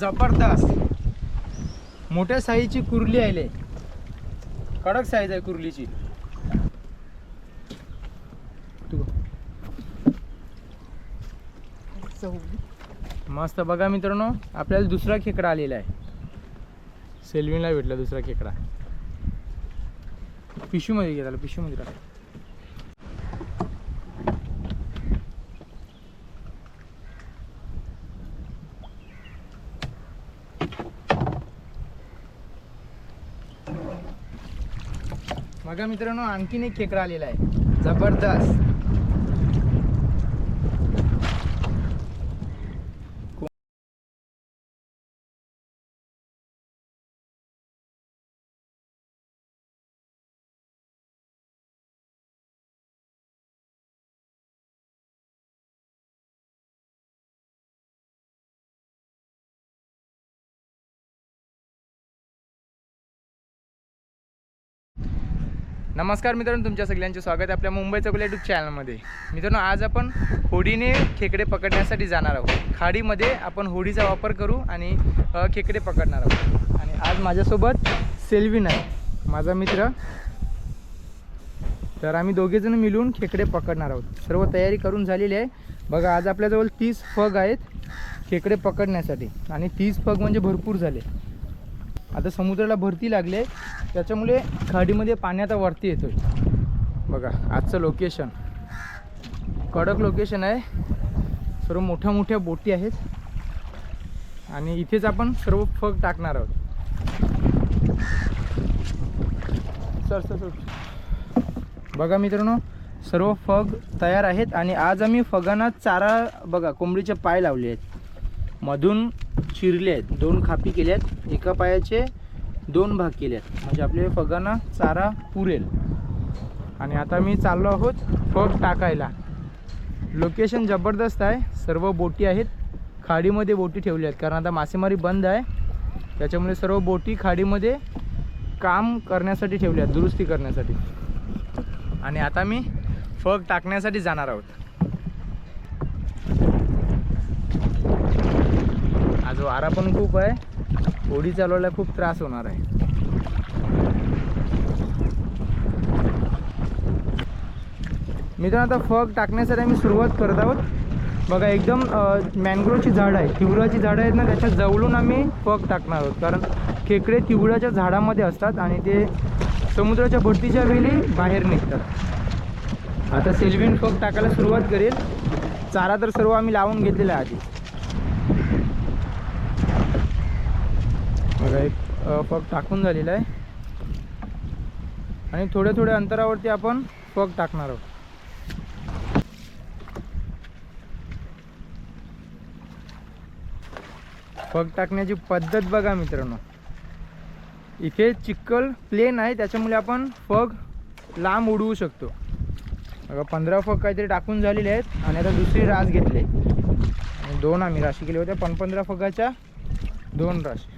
जबरदस्त. मोठ्या साईजची कुर्ली आहे कडक साईज आहे कुर्लीची. मस्त बघा मित्रांनो आपल्याला दुसरा खेकडा आलेला आहे. सेल्विनला भेटला दुसरा खेकडा. पिशूमध्ये घेतला त्याला पिशूमध्ये टाक. बघा मित्रांनो आणखीन एक खेकडा आलेला आहे. जबरदस्त. नमस्कार मित्रांनो तुमच्या सगळ्यांचे स्वागत आहे आपल्या मुंबई चौकल्या यूट्यूब चॅनलमध्ये मित्रांनो आज आपण होडीने खेकडे पकडण्यासाठी जाणार आहोत. खाडीमध्ये आपण होडीचा वापर करू आणि खेकडे पकडणार आहोत. आणि आज माझ्यासोबत सेल्विन आहे माझा मित्र. तर आम्ही दोघेजण मिळून खेकडे पकडणार आहोत. सर्व तयारी करून झालेली आहे. बघा आज आपल्याजवळ तीस फग आहेत खेकडे पकडण्यासाठी. आणि तीस फग म्हणजे भरपूर झाले. आता समुद्राला भरती लागले त्याच्यामुळे खाडीमध्ये पाणी आता वरती येतोय. बघा आजचं लोकेशन कडक लोकेशन आहे. सर्व मोठ्या मोठ्या बोटी आहेत. आणि इथेच आपण सर्व फग टाकणार आहोत. सर सर सर बघा मित्रांनो सर्व फग तयार आहेत. आणि आज आम्ही फगांना चारा बघा कोंबडीचे पाय लावले आहेत. मधून चिरले आहेत. दोन खापी केल्या आहेत एका पायाचे दोन भाग केले आहेत म्हणजे आपले फगांना चारा पुरेल. आणि आता मी चाललो आहोत फग टाकायला. लोकेशन जबरदस्त आहे. सर्व बोटी आहेत. खाडीमध्ये बोटी ठेवल्या आहेत. कारण आता मासेमारी बंद आहे. त्याच्यामुळे सर्व बोटी खाडीमध्ये काम करण्यासाठी ठेवल्या आहेत. दुरुस्ती करण्यासाठी. आणि आता मी फग टाकण्यासाठी जाणार आहोत. आज वारा पण खूप आहे. होडी चालवायला खूप त्रास होणार आहे. मित्रांनो आता फग टाकण्यासाठी आम्ही सुरुवात करत आहोत. बघा एकदम मॅनग्रोवची झाड आहे. तिवराची झाडं आहेत ना त्याच्या जवळून आम्ही फग टाकणार आहोत. कारण खेकडे तिवळाच्या झाडामध्ये असतात आणि ते समुद्राच्या भरतीच्या वेळी बाहेर निघतात. आता सेल्विन फग टाकायला सुरुवात करेल. चारा तर सर्व आम्ही लावून घेतलेला आहे आधी. बघा एक अ, फग टाकून झालेला आहे. आणि थोड्या थोड्या अंतरावरती आपण फग टाकणार आहोत. फग टाकण्याची पद्धत बघा मित्रांनो. इथे चिक्कल प्लेन आहे त्याच्यामुळे आपण फग लांब उडवू शकतो. बघा पंधरा फग काहीतरी टाकून झालेले आहेत आणि आता दुसरी रास घेतली आणि दोन आम्ही राशी केली होत्या पण पंधरा फगाच्या दोन राशी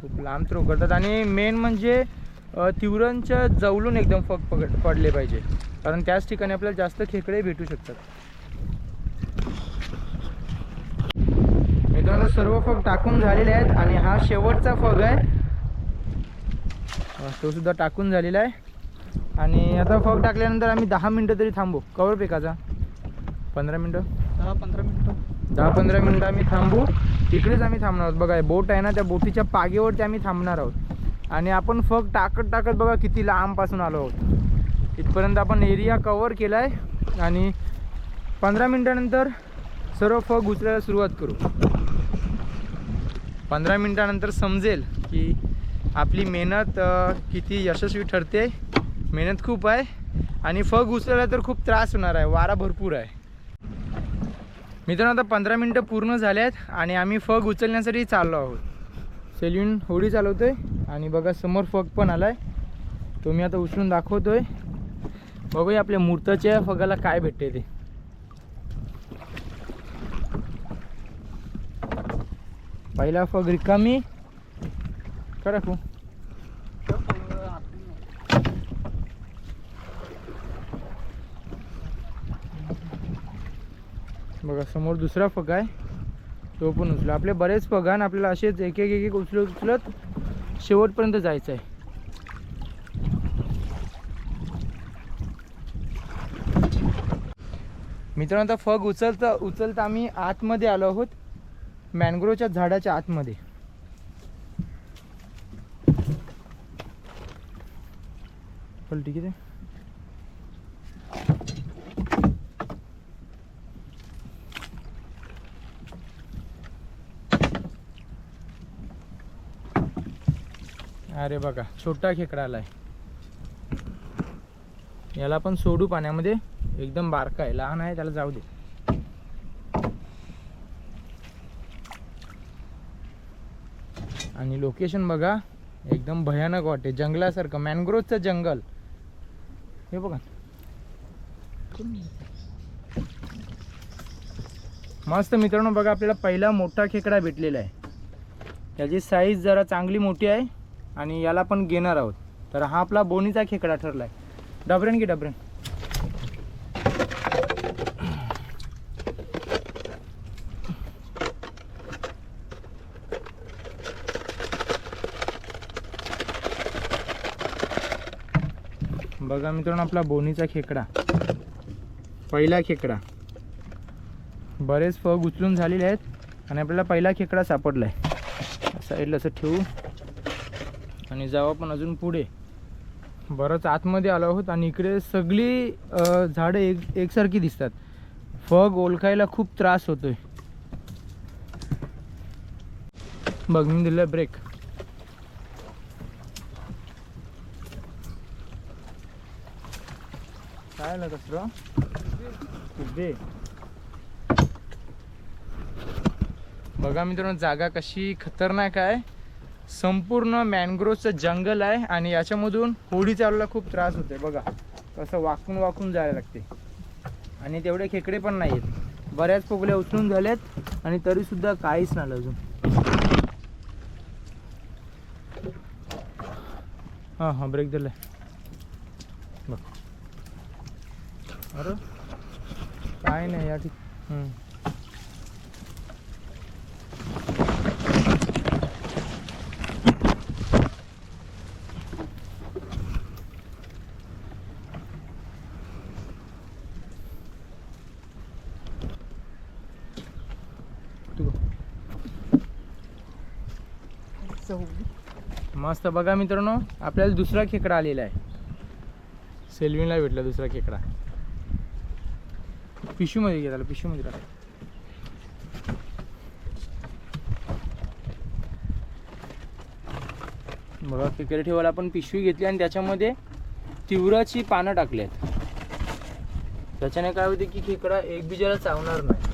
खूप लांब थ्रो करतात. आणि मेन म्हणजे तिवरांच्या जवळून एकदम फग पकड पडले पाहिजे. कारण त्याच ठिकाणी आपल्याला जास्त खेकडे भेटू शकतात. मित्रांनो सर्व फग टाकून झालेले आहेत आणि हा शेवटचा फग आहे. तो सुद्धा टाकून झालेला आहे. आणि आता फग टाकल्यानंतर आम्ही दहा मिनटं तरी थांबू. कवर पेकाचा पंधरा मिनटं? दहा पंधरा मिनटं. दहा पंधरा मिनटं आम्ही थांबू. तिकडेच आम्ही थांबणार आहोत. बघा बोट आहे ना त्या बोटीच्या पागेवरती आम्ही थांबणार आहोत. आणि आपण फग टाकत टाकत बघा किती लांबपासून आलो आहोत. इथपर्यंत आपण एरिया कवर केला आहे आणि पंधरा मिनटानंतर सर्व फग उचलायला सुरुवात करू. पंधरा मिनटानंतर समजेल की आपली मेहनत किती यशस्वी ठरते. मेहनत खूप आहे. आणि फग उचलायला तर खूप त्रास होणार आहे. वारा भरपूर आहे. मित्रांनो आता पंधरा मिनटं पूर्ण झाले आहेत आणि आम्ही फग उचलण्यासाठी चाललो आहोत. सेल्विन होडी आहे आणि बघा समोर फग पण आलाय. तो मी आता उचलून दाखवतोय. बघूया आपल्या मूर्ताच्या फगाला काय भेटते ते. पहिला फग रिकामी. करा खू बघा समोर दुसरा फग आहे. तो पण उचला आपले बरेच फगान आपल्याला असेच एक एक एक एक उचलत उचलत शेवटपर्यंत जायचं आहे मित्रांनो आता फग उचलता उचलता आम्ही आतमध्ये आलो आहोत. मॅनग्रोवच्या झाडाच्या आतमध्ये. ठीक आहे अरे बघा छोटा खेकडा आलाय. याला पण सोडू पाण्यामध्ये. एकदम बारका आहे. लहान आहे त्याला जाऊ दे. आणि लोकेशन बघा एकदम भयानक वाटते जंगलासारखं मॅनग्रोवचं जंगल. हे बघा. मस्त मित्रांनो बघा आपल्याला पहिला मोठा खेकडा भेटलेला आहे. त्याची साईज जरा चांगली मोठी आहे. आणि याला पण घेणार आहोत. तर हा आपला बोनीचा खेकडा ठरला आहे डबरेन की डबरेन? बघा मित्रांनो आपला बोनीचा खेकडा. पहिला खेकडा. बरेच फग उचलून झालेले आहेत आणि आपल्याला पहिला खेकडा सापडला आहे साईडला असं ठेवू. आणि जाऊ आपण अजून पुढे. बरंच आतमध्ये आलो आहोत आणि इकडे सगळी झाडं एक एकसारखी दिसतात. फग ओळखायला खूप त्रास होतोय. बघ मी दिलं ब्रेक काय आलं कसं कुबे बघा मित्रांनो जागा कशी खतरनाक आहे. संपूर्ण मॅनग्रोवचं जंगल आहे आणि याच्यामधून होडी चालवायला खूप त्रास होते बघा कसं वाकून वाकून जायला लागते. आणि तेवढे खेकडे पण नाही आहेत बऱ्याच पोगल्या उचलून झाल्यात आणि तरीसुद्धा काहीच नाही अजून. हां हां ब्रेक दिलाय. बघ. अरे काय नाही या ठीक मस्त. बघा मित्रांनो आपल्याला दुसरा खेकडा आलेला आहे. सेल्विनला भेटला दुसरा खेकडा. पिशूमध्ये घे त्याला पिशूमध्ये टाक. बघा खेकडे ठेवायला आपण पिशवी घेतली आणि त्याच्यामध्ये तिवराची पानं टाकली आहेत. त्याच्याने काय होते की खेकडा एकबीजाला चावणार नाही.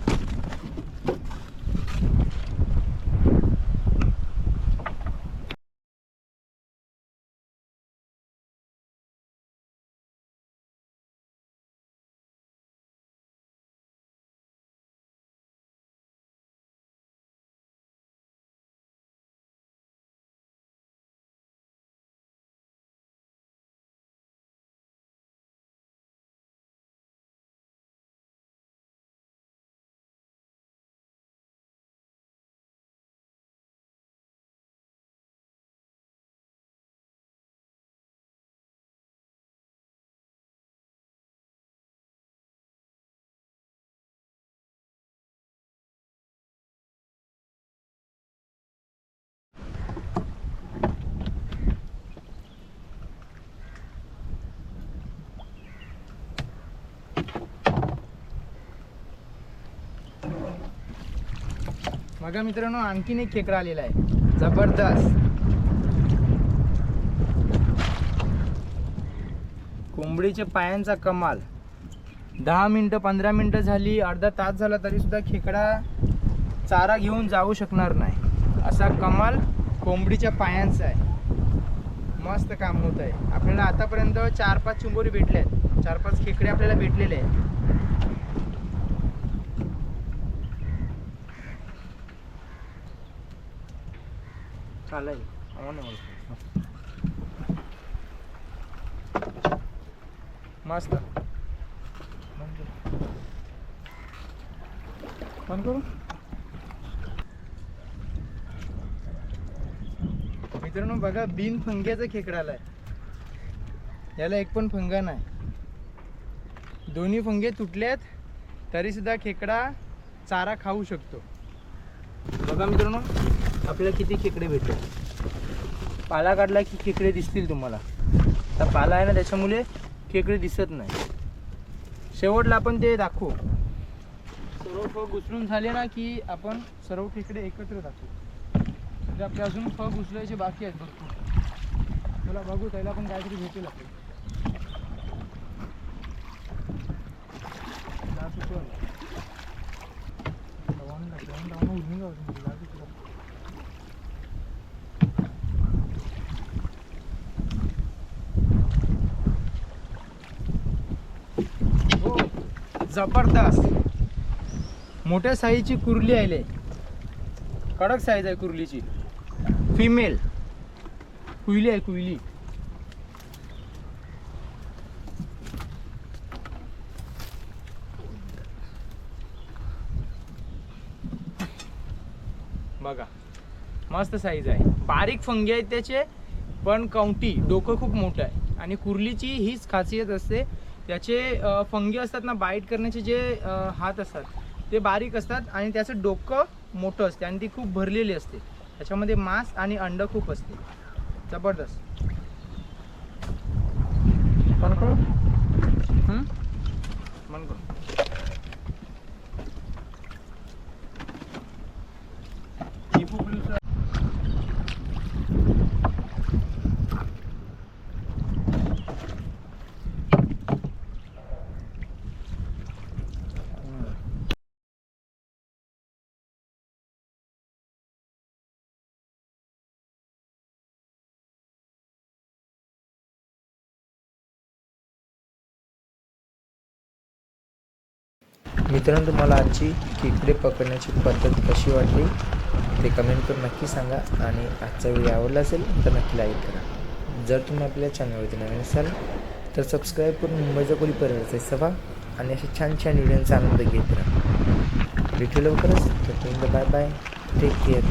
बघा मित्रांनो आणखीन एक खेकडा आलेला आहे. जबरदस्त. कोंबडीच्या पायांचा कमाल. दहा मिनटं पंधरा मिनटं झाली अर्धा तास झाला तरी सुद्धा खेकडा चारा घेऊन जाऊ शकणार नाही. असा कमाल कोंबडीच्या पायांचा आहे. मस्त काम होत आहे. आपल्याला आतापर्यंत चार पाच चिंबोरी भेटले आहेत चार पाच खेकडे आपल्याला भेटलेले आहेत. चालेल हो मस्त. बंद करू. मित्रांनो बघा बिन फंग्याचा खेकडा आहे याला एक पण फंगा नाही. दोन्ही फंगे तुटलेत तरी सुद्धा खेकडा चारा खाऊ शकतो. बघा मित्रांनो आपल्याला किती खेकडे भेटले? पाला काढला की खेकडे दिसतील तुम्हाला. आता पाला आहे ना त्याच्यामुळे खेकडे दिसत नाही. शेवटला आपण ते दाखवू. सर्व फळ घुसळून झाले ना की आपण सर्व खेकडे एकत्र दाखवू. म्हणजे आपले अजून फळ घुसलायचे बाकी आहेत भरपूर. तुला बघू त्याला पण काहीतरी भेटेल आपल्याला. लाल सुकं आलं. लावून टाक, लावून टाक, मग उडून जाऊ तुम्ही, लाल सुकं आलं. हो जबरदस्त. मोठ्या साईजची कुर्ली आहे कडक साईज आहे कुर्लीची. फिमेल कुईली आहे कुईली बघा मस्त साईज आहे. बारीक फंगे आहेत त्याचे पण कवटी डोकं खूप मोठं आहे. आणि कुर्लीची हीच खासियत असते त्याचे फंगे असतात ना बाईट करण्याचे जे हात असतात ते बारीक असतात आणि त्याचं डोकं मोठं असते आणि ती खूप भरलेली असते. त्याच्यामध्ये मांस आणि अंड खूप असते. जबरदस्त. मित्रांनो तुम्हाला आजची खेकडे पकडण्याची पद्धत कशी वाटली ते कमेंट करून नक्की सांगा आणि आजचा व्हिडिओ आवडला असेल तर नक्की लाईक करा. जर तुम्ही आपल्या चॅनलवरती नवीन असाल तर सबस्क्राईब करून मुंबईचा कोणी परिवाराचा सभा आणि असे छान छान व्हिडिओंचा आनंद घेत राहा. भेटू लवकरच तर बाय बाय टेक केअर